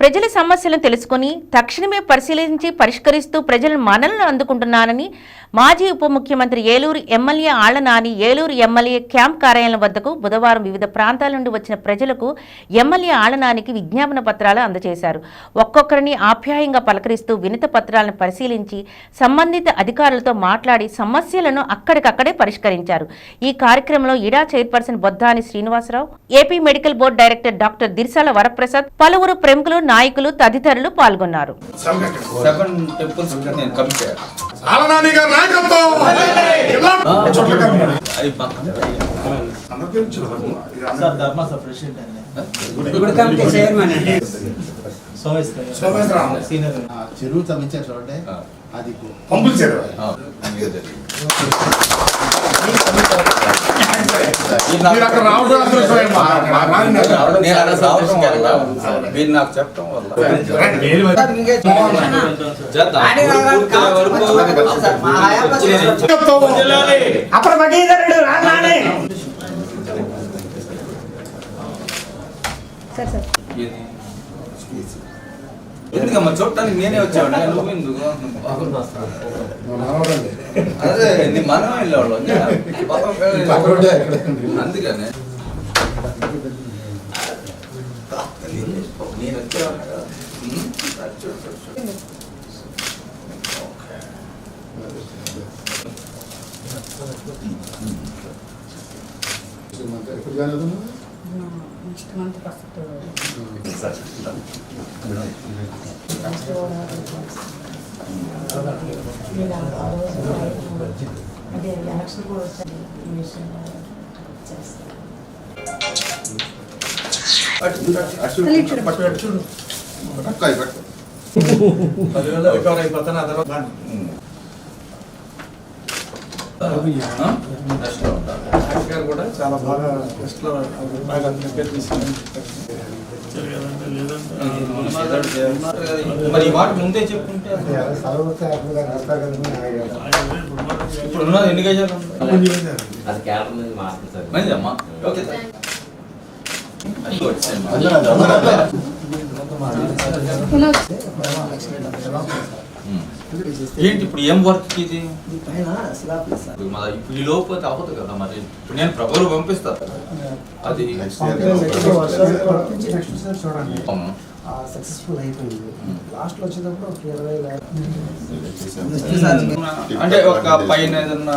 ప్రజల సమస్యలను తెలుసుకుని తక్షణమే పరిశీలించి పరిష్కరిస్తూ ప్రజల మనలను అందుకుంటున్నానని మాజీ ఉప ముఖ్యమంత్రి Eluru MLA Alla Nani Eluru MLA camp కార్యాలయం వద్దకు బుధవారం వివిధ ప్రాంతాల నుండి వచ్చిన ప్రజలకు ఎమ్మెల్యే ఆళ్ళనానికి విజ్ఞాపన పత్రాలు అందజేశారు. ఒక్కొక్కరిని ఆప్యాయంగా పలకరిస్తూ వినత పత్రాలను పరిశీలించి సంబంధిత అధికారులతో మాట్లాడి సమస్యలను అక్కడికక్కడే పరిష్కరించారు. ఈ కార్యక్రమంలో ఇడా chairperson Boddani Srinivasarao AP medical board director doctor Dirsala Varaprasad పలువురు ప్రముఖులు నాయకులు తదితరులు పాల్గొన్నారు. ఆలనాని గారి నాయకత్వం. చెరువు తవ్వించారు చూడండి. అది పంపులు చేరు ఆ, మీదే జరిగింది. మీరు అక్కడ రావడం వల్ల మీరు నాకు చెప్పడం వల్ల. ఆడే రావాలి, పూర్తయ్యే వరకు సార్, ఎందుకమ్మా? చూడటానికి నేనే వచ్చావాడిని. నువ్వు ఎందుకు? అదే నీ మనం వెళ్ళేవాళ్ళం. అందుకనే. నేను కదా. ఉమ్, 음식만 들어갔어도 비싸졌다. 근데 약속으로 가까이 가까이. ಅದರಿಂದ ಒಬ್ಬರ ಇಪ್ಪತ್ತನ ಅದರ ಅಷ್ಟು గారు కూడా చాలా బాగా టెస్ట్లో బాగా ప్రిపేర్ చేసిందని మరి ఈ మాట ముందే చెప్పుంటే ఇప్పుడు ఉన్నది ఎన్ని గజాలు ఉంది? అది క్యాలర్ మీద మారుతుంది సార్ మంచిది అమ్మా. Okay sir um. ఏంటి ఇప్పుడు ఏం వర్క్ ఇది? పైన స్లాబ్ ఇప్పుడు ఈ లోపు అవ్వదు కదా మరి. ఇప్పుడు నేను ప్రభులు పంపిస్తా. అది. సక్సెస్ఫుల్ అయిపోయింది. లాస్ట్లో వచ్చేటప్పుడు ఒక ఇరవై అంటే ఒక పైన ఏదన్నా